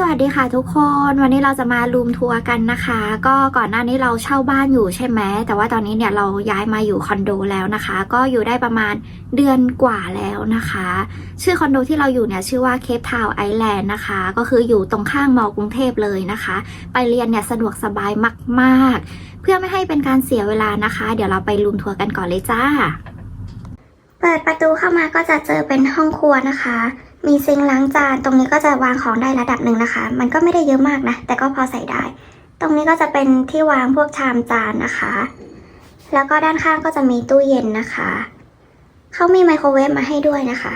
สวัสดีค่ะทุกคนวันนี้เราจะมารูมทัวร์กันนะคะ ก็ก่อนหน้านี้เราเช่าบ้านอยู่ใช่ไหมแต่ว่าตอนนี้เนี่ยเราย้ายมาอยู่คอนโดแล้วนะคะ ก็อยู่ได้ประมาณเดือนกว่าแล้วนะคะ ชื่อคอนโดที่เราอยู่เนี่ยชื่อว่าเคปทาวน์ไอแลนด์นะคะ ก็คืออยู่ตรงข้างมอกรุงเทพเลยนะคะ ไปเรียนเนี่ยสะดวกสบายมาก ๆ เพื่อไม่ให้เป็นการเสียเวลานะคะ เดี๋ยวเราไปรูมทัวร์กันก่อนเลยจ้า เปิดประตูเข้ามาก็จะเจอเป็นห้องครัวนะคะ มีซิงล้างจาน ตรงนี้ก็จะวางของได้ระดับหนึ่งนะคะ มันก็ไม่ได้เยอะมากนะ แต่ก็พอใส่ได้ ตรงนี้ก็จะเป็นที่วางพวกชามจานนะคะ แล้วก็ด้านข้างก็จะมีตู้เย็นนะคะ เขามีไมโครเวฟมาให้ด้วยนะคะ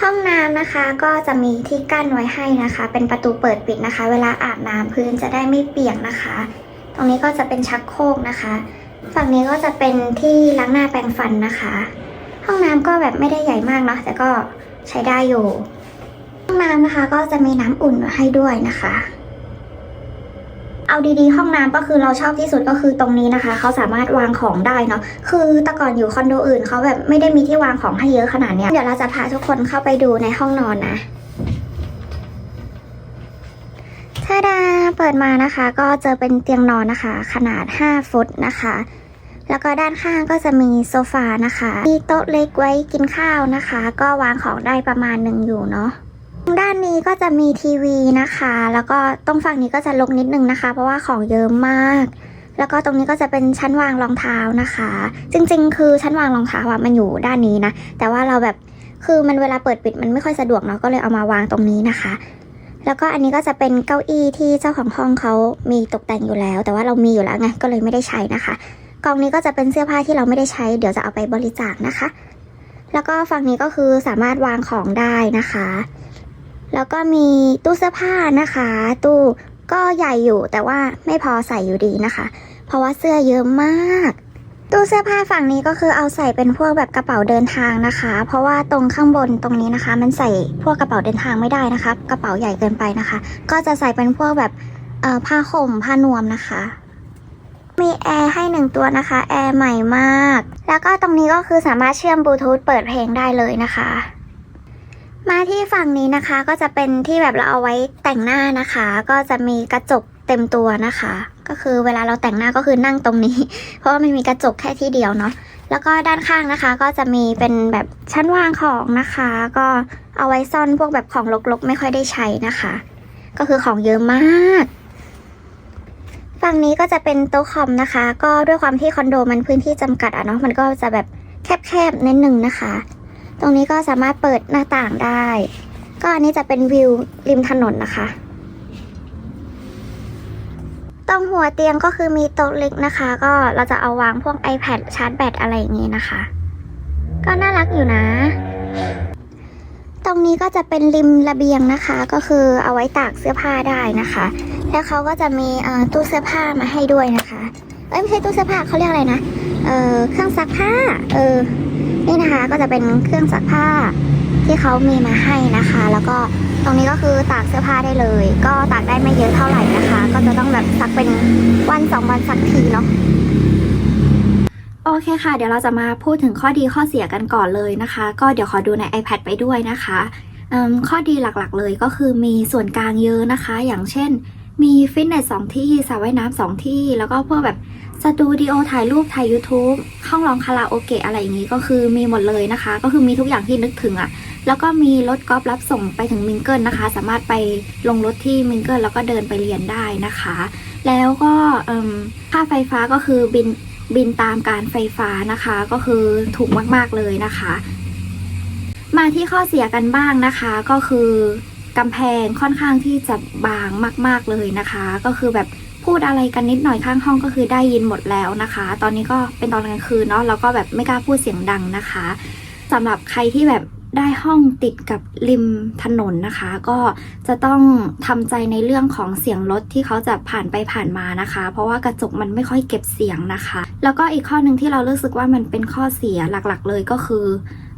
ห้องน้ำนะคะก็จะมีที่กั้นไว้ให้นะคะ เป็นประตูเปิดปิดนะคะ เวลาอาบน้ำพื้นจะได้ไม่เปียกนะคะ ตรงนี้ก็จะเป็นชักโครกนะคะ ฝั่งนี้ก็จะเป็นที่ล้างหน้าแปรงฟันนะคะ ห้องน้ำก็แบบไม่ได้ใหญ่มากเนาะแต่ก็ใช้ได้อยู่ ห้องน้ำนะคะ ก็จะมีน้ำอุ่นมาให้ด้วยนะคะ เอาดีๆ ห้องน้ำก็คือเราชอบที่สุดก็คือตรงนี้นะคะ เขาสามารถวางของได้เนาะคือแต่ก่อนอยู่คอนโดอื่นเขาแบบไม่ได้มีที่วางของให้เยอะขนาดเนี้ยเดี๋ยวเราจะพาทุกคนเข้าไปดูในห้องนอนนะทาดาเปิดมานะคะ ก็เจอเป็นเตียงนอนนะคะ ขนาด 5 ฟุตนะคะ แล้วก็ด้านข้างก็จะมีโซฟานะคะ มีโต๊ะเล็กไว้กินข้าวนะคะ ก็วางของได้ประมาณหนึ่งอยู่เนาะด้านนี้ก็จะมีทีวีนะคะ แล้วก็ตรงฝั่งนี้ก็จะลกนิดนึงนะคะ เพราะว่าของเยอะมาก แล้วก็ตรงนี้ก็จะเป็นชั้นวางรองเท้านะคะ จริงๆ คือชั้นวางรองเท้าอะมันอยู่ด้านนี้นะ แต่ว่าเราแบบคือมันเวลาเปิดปิดมันไม่ค่อยสะดวกเนาะก็เลยเอามาวางตรงนี้นะคะ แล้วก็อันนี้ก็จะเป็นเก้าอี้ที่เจ้าของห้องเขามีตกแต่งอยู่แล้ว แต่ว่าเรามีอยู่แล้วไงก็เลยไม่ได้ใช้นะคะ กองนี้ก็จะเป็นเสื้อผ้าที่เราไม่ได้ใช้ เดี๋ยวจะเอาไปบริจาคนะคะ แล้วก็ฝั่งนี้ก็คือสามารถวางของได้นะคะ แล้วก็มีตู้เสื้อผ้านะคะ ตู้ก็ใหญ่อยู่แต่ว่าไม่พอใส่อยู่ดีนะคะ เพราะว่าเสื้อเยอะมากตู้เสื้อผ้าฝั่งนี้ก็คือเอาใส่เป็นพวกแบบกระเป๋าเดินทางนะคะ เพราะว่าตรงข้างบนตรงนี้นะคะ มันใส่พวกกระเป๋าเดินทางไม่ได้นะคะ กระเป๋าใหญ่เกินไปนะคะ ก็จะใส่เป็นพวกแบบผ้าห่มผ้านวมนะคะ มีแอร์ให้หนึ่งตัวนะคะ แอร์ใหม่มาก แล้วก็ตรงนี้ก็คือสามารถเชื่อมบลูทูธเปิดเพลงได้เลยนะคะ มาที่ฝั่งนี้นะคะก็จะเป็นที่แบบเราเอาไว้แต่งหน้านะคะ ก็จะมีกระจกเต็มตัวนะคะ ก็คือเวลาเราแต่งหน้าก็คือนั่งตรงนี้ เพราะว่ามันมีกระจกแค่ที่เดียวเนาะแล้วก็ด้านข้างนะคะ ก็จะมีเป็นแบบชั้นวางของนะคะ ก็เอาไว้ซ่อนพวกแบบของรกๆ ไม่ค่อยได้ใช้นะคะ ก็คือของเยอะมาก ฝั่งนี้ก็จะเป็นโต๊ะคอมนะคะ ก็ด้วยความที่คอนโดมันพื้นที่จำกัดอะเนาะมันก็จะแบบแคบๆนิดนึงนะคะ ตรงนี้ก็สามารถเปิดหน้าต่างได้ ก็อันนี้จะเป็นวิวริมถนนนะคะตรงหัวเตียงก็คือมีโต๊ะเล็กนะคะ ก็เราจะเอาวางพวก iPad ชาร์จแบตอะไรอย่างงี้นะคะ ก็น่ารักอยู่นะ รงนี้ก็จะเป็นริมระเบียงนะคะ ก็คือเอาไว้ตากเสื้อผ้าได้นะคะ แล้วเขาก็จะมีตู้เสื้อผ้ามาให้ด้วยนะคะ เอ้ยไม่ใช่ตู้เสื้อผ้าเขาเรียกอะไรนะ เออเครื่องซักผ้า เออ นี่นะคะก็จะเป็นเครื่องซักผ้าที่เขามีมาให้นะคะ แล้วก็ตรงนี้ก็คือตากเสื้อผ้าได้เลย ก็ตากได้ไม่เยอะเท่าไหร่นะคะ ก็จะต้องแบบซักเป็นวันสองวันซักทีเนาะ โอเคค่ะ เดี๋ยวเราจะมาพูดถึงข้อดีข้อเสียกันก่อนเลยนะคะ ก็เดี๋ยวขอดูใน iPad ไปด้วยนะคะข้อดีหลักๆเลยก็คือมีส่วนกลางเยอะนะคะ อย่างเช่น มีฟิตเนสสองที่สระว่ายน้ำสองที่ แล้วก็พวกแบบสตูดิโอถ่ายรูปถ่าย YouTube ห้องร้องคาราโอเกะอะไรอย่างนี้ก็คือมีหมดเลยนะคะ ก็คือมีทุกอย่างที่นึกถึงอะ่ะ แล้วก็มีรถกอล์ฟรับส่งไปถึงมิงเกิลนะคะ สามารถไปลงรถที่มิงเกิลแล้วก็เดินไปเรียนได้นะคะ แล้วก็ค่าไฟฟ้าก็คือบิน บินตามการไฟฟ้านะคะ ก็คือถูกมากๆเลยนะคะ มาที่ข้อเสียกันบ้างนะคะ ก็คือกำแพงค่อนข้างที่จะบางมาก ๆเลยนะคะ ก็คือแบบพูดอะไรกันนิดหน่อยข้างห้องก็คือได้ยินหมดแล้วนะคะ ตอนนี้ก็เป็นตอนกลางคืนเนาะแล้วก็แบบไม่กล้าพูดเสียงดังนะคะสำหรับใครที่แบบ ได้ห้องติดกับริมถนนนะคะ ก็จะต้องทำใจในเรื่องของเสียงรถที่เขาจะผ่านไปผ่านมานะคะ เพราะว่ากระจกมันไม่ค่อยเก็บเสียงนะคะ แล้วก็อีกข้อหนึ่งที่เรารู้สึกว่ามันเป็นข้อเสียหลักๆ เลยก็คือ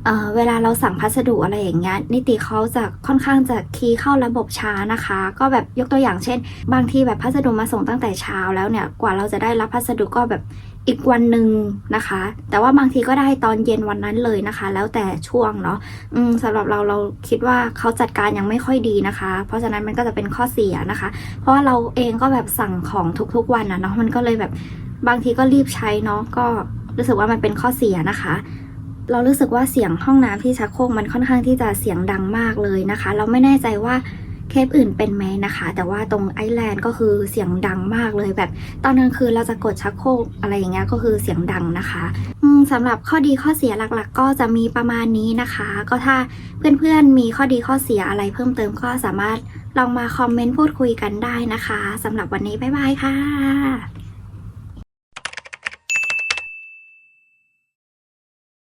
เเวลาเราสั่งพัสดุอะไรอย่างเงี้ยนิติเขาจะค่อนข้างจะคีย์เข้าระบบช้านะคะ ก็แบบยกตัวอย่างเช่น บางทีแบบพัสดุมาส่งตั้งแต่เช้าแล้วเนี่ยกว่าเราจะได้รับพัสดุก็แบบอีกวันหนึ่งนะคะ แต่ว่าบางทีก็ได้ตอนเย็นวันนั้นเลยนะคะ แล้วแต่ช่วงเนาะอืมสำหรับเราเราคิดว่าเขาจัดการยังไม่ค่อยดีนะคะ เพราะฉะนั้นมันก็จะเป็นข้อเสียนะคะ เพราะว่าเราเองก็แบบสั่งของทุกๆวันนะเนาะมันก็เลยแบบบางทีก็รีบใช้เนาะก็รู้สึกว่ามันเป็นข้อเสียนะคะ เรารู้สึกว่าเสียงห้องน้ำที่ชักโครกมันค่อนข้างที่จะเสียงดังมากเลยนะคะ เราไม่แน่ใจว่าเคปอื่นเป็นไหมนะคะ แต่ว่าตรงไอแลนด์ก็คือเสียงดังมากเลยแบบตอนกลางคืนเราจะกดชักโครกอะไรอย่างเงี้ยก็คือเสียงดังนะคะสำหรับข้อดีข้อเสียหลักๆ ก็จะมีประมาณนี้นะคะ ก็ถ้าเพื่อนๆมีข้อดีข้อเสียอะไรเพิ่มเติมก็สามารถลองมาคอมเมนต์พูดคุยกันได้นะคะสำหรับวันนี้บ๊ายบายค่ะ